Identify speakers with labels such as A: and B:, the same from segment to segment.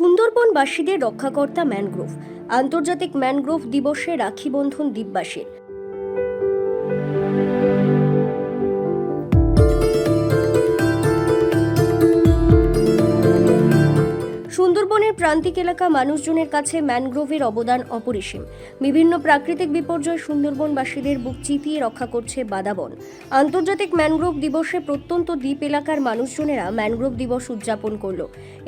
A: সুন্দরবনবাসীদের রক্ষাকর্তা mangrove. আন্তর্জাতিক mangrove দিবসে রাখি বন্ধন দ্বীপবাসীর। প্রান্তিক এলাকা মানুষজনের কাছে ম্যানগ্রোভের অবদান অপরিসীম। বিভিন্ন প্রাকৃতিক বিপর্যয় সুন্দরবনবাসীদের বুক চিতিয়ে রক্ষা করছে বাদাবন আন্তর্জাতিক ম্যানগ্রোভ দিবসে প্রত্যন্ত দ্বীপ এলাকার মানুষজনেরা ম্যানগ্রোভ দিবস উদযাপন করল।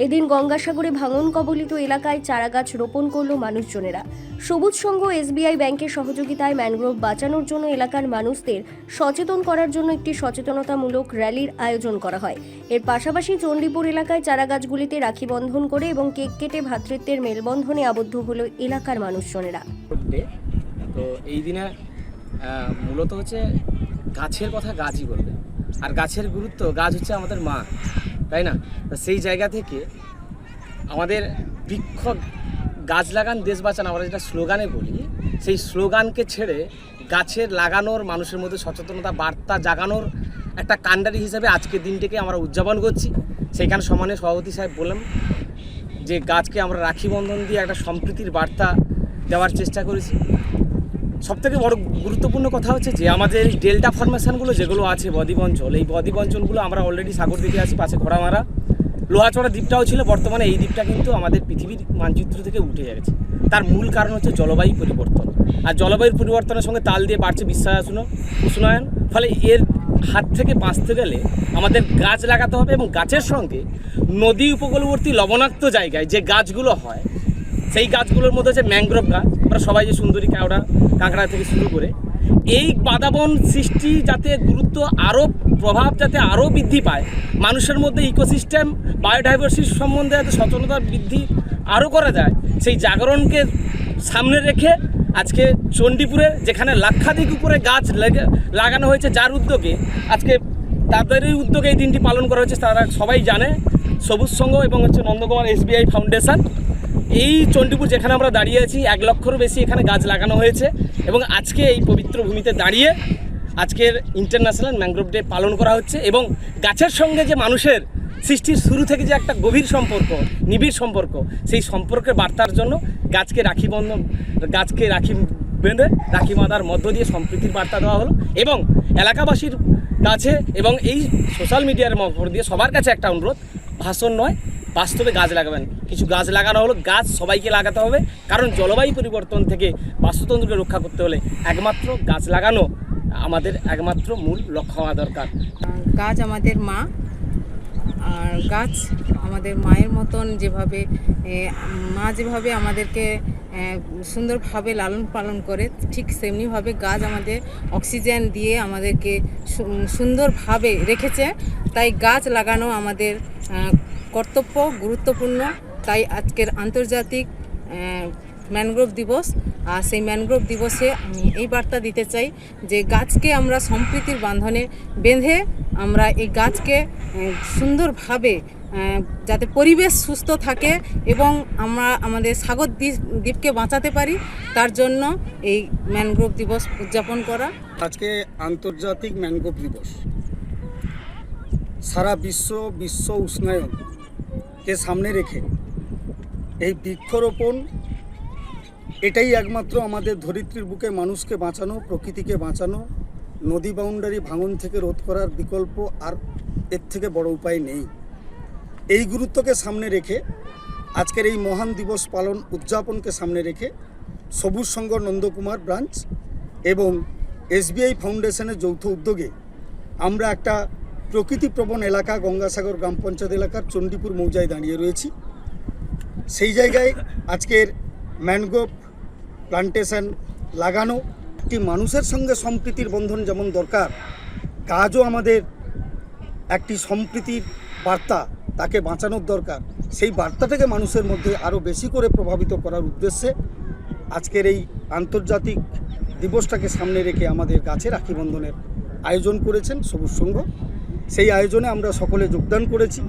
A: এদিন গঙ্গাসাগরে ভাঙন কবলিত এলাকায় চারাগাছ রোপণ করল মানুষজনেরা। সবুজ সংঘ এসবিআই ব্যাংকের সহযোগিতায় ম্যানগ্রোভ বাঁচানোর জন্য এলাকার মানুষদের সচেতন করার জন্য একটি সচেতনতামূলক র্যালির আয়োজন করা হয়। এর পাশাপাশি চণ্ডীপুর এলাকায় চারাগাছগুলিতে রাখি বন্ধন করে এবং কেক কেটে ভ্রাতৃত্বের মেলবন্ধনে আবদ্ধ হলো এলাকার মানুষজনেরা।
B: তো এই দিনে মূলত হচ্ছে গাছের কথা গাছই বলবে। আর গাছের গুরুত্ব, গাছ হচ্ছে আমাদের মা, তাই না? সেই জায়গা থেকে আমাদের বৃক্ষ গাছ লাগান, দেশ বাঁচান, আমরা যেটা স্লোগানে বলি, সেই স্লোগানকে ছেড়ে গাছের লাগানোর, মানুষের মধ্যে সচেতনতা, বার্তা জাগানোর একটা কাণ্ডারি হিসাবে আজকের দিনটিকে আমরা উদযাপন করছি। সেইখানে সমানে সভাপতি সাহেব বললাম যে গাছকে আমরা রাখি বন্ধন দিয়ে একটা সম্প্রীতির বার্তা দেওয়ার চেষ্টা করেছি। সবথেকে বড় গুরুত্বপূর্ণ কথা হচ্ছে যে আমাদের এই ডেল্টা ফরমেশনগুলো যেগুলো আছে বদ্বীপ অঞ্চল এই বদ্বীপ অঞ্চলগুলো আমরা অলরেডি সাগর দিকে আছি, পাশে ঘোড়ামারা। লোহাচড়া দ্বীপটাও ছিল, বর্তমানে এই দ্বীপটা কিন্তু আমাদের পৃথিবীর মানচিত্র থেকে উঠে গেছে। তার মূল কারণ হচ্ছে জলবায়ু পরিবর্তন। আর জলবায়ুর পরিবর্তনের সঙ্গে তাল দিয়ে বাড়ছে বিশ্বায়ন উষ্ণায়ন। ফলে এর হাত থেকে বাঁচতে গেলে আমাদের গাছ লাগাতে হবে এবং গাছের সঙ্গে নদী উপকূলবর্তী লবণাক্ত জায়গায় যে গাছগুলো হয়, সেই গাছগুলোর মধ্যে হচ্ছে ম্যাংগ্রোভ গাছ। আমরা সবাই যে সুন্দরী কেওড়া, কাঁকড়া থেকে শুরু করে, এই বাদাবন সৃষ্টি যাতে গুরুত্ব আরও প্রভাব যাতে আরও বৃদ্ধি পায়, মানুষের মধ্যে ইকোসিস্টেম বায়োডাইভার্সিটি সম্বন্ধে যাতে সচেতনতা বৃদ্ধি আরও করা যায়, সেই জাগরণকে সামনে রেখে আজকে চণ্ডীপুরে যেখানে লাক্ষাধিক উপরে গাছ লেগে- লাগানো হয়েছে, যার উদ্যোগে আজকে তাদেরই উদ্যোগে এই দিনটি পালন করা হয়েছে। তারা সবাই জানে, সবুজ সংঘ এবং হচ্ছে নন্দকুমার এসবিআই ফাউন্ডেশন। এই চণ্ডীপুর যেখানে আমরা দাঁড়িয়ে আছি, এক লক্ষরও বেশি এখানে গাছ লাগানো হয়েছে এবং আজকে এই পবিত্র ভূমিতে দাঁড়িয়ে আজকের ইন্টারন্যাশনাল ম্যানগ্রোভ ডে পালন করা হচ্ছে এবং গাছের সঙ্গে যে মানুষের সৃষ্টির শুরু থেকে যে একটা গভীর সম্পর্ক, নিবিড় সম্পর্ক, সেই সম্পর্কের বার্তার জন্য গাছকে রাখি বন্ধন গাছকে রাখি বেঁধে রাখি বাঁধার মধ্য দিয়ে সম্প্রীতির বার্তা দেওয়া হলো এবং এলাকাবাসীর কাছে এবং এই সোশ্যাল মিডিয়ার মধ্য দিয়ে সবার কাছে একটা অনুরোধ, ভাষণ নয়, বাস্তবে গাছ লাগাবেন। কিছু গাছ লাগানো হলো, গাছ সবাইকে লাগাতে হবে। কারণ জলবায়ু পরিবর্তন থেকে বাস্তুতন্ত্রকে রক্ষা করতে হলে একমাত্র গাছ লাগানো আমাদের একমাত্র মূল লক্ষ্য হওয়া দরকার।
C: গাছ আমাদের মা গাছ আমাদের মায়ের মতন যেভাবে মা যেভাবে আমাদেরকে সুন্দরভাবে লালন পালন করে, ঠিক সেমনিভাবে গাছ আমাদের অক্সিজেন দিয়ে আমাদেরকে সুন্দরভাবে রেখেছে। তাই গাছ লাগানো আমাদের কর্তব্য, গুরুত্বপূর্ণ। তাই আজকের আন্তর্জাতিক ম্যানগ্রোভ দিবস, আর সেই ম্যানগ্রোভ দিবসে আমি এই বার্তা দিতে চাই যে গাছকে আমরা সম্প্রীতির বান্ধনে বেঁধে আমরা এই গাছকে সুন্দরভাবে যাতে পরিবেশ সুস্থ থাকে এবং আমরা আমাদের সাগর দ্বীপ- দ্বীপকে বাঁচাতে পারি, তার জন্য এই ম্যানগ্রোভ দিবস উদযাপন করা।
D: আজকে আন্তর্জাতিক ম্যানগ্রোভ দিবস। সারা বিশ্ব বিশ্ব উষ্ণায়নকে সামনে রেখে এই বৃক্ষরোপণ, এটাই একমাত্র আমাদের ধরিত্রীর বুকে মানুষকে বাঁচানো, প্রকৃতিকে বাঁচানো নদী বাউন্ডারি ভাঙন থেকে রোধ করার বিকল্প আর এর থেকে বড় উপায় নেই। এই গুরুত্বকে সামনে রেখে আজকের এই মহান দিবস পালন উদযাপনকে সামনে রেখে সবুজ সংঘ নন্দকুমার ব্রাঞ্চ এবং এসবিআই ফাউন্ডেশনের যৌথ উদ্যোগে আমরা একটা প্রকৃতিপ্রবণ এলাকা গঙ্গাসাগর গ্রাম পঞ্চায়েত এলাকার চণ্ডীপুর মৌজায় দাঁড়িয়ে রয়েছি। সেই জায়গায় আজকের ম্যানগ্রোভ প্লান্টেশন লাগানো একটি মানুষের সঙ্গে সম্প্রীতির বন্ধন যেমন দরকার, কাজও আমাদের একটি সম্প্রীতির বার্তা তাকে বাঁচানোর দরকার। সেই বার্তাটাকে মানুষের মধ্যে আরও বেশি করে প্রভাবিত করার উদ্দেশ্যে আজকের এই আন্তর্জাতিক দিবসটাকে সামনে রেখে আমাদের গাছে রাখি বন্ধনের আয়োজন করেছেন সবুজ সংঘ। সেই আয়োজনে আমরা সকলে যোগদান করেছি।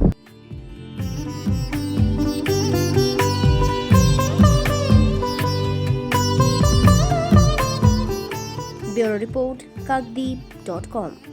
A: for report, kakdeep.com.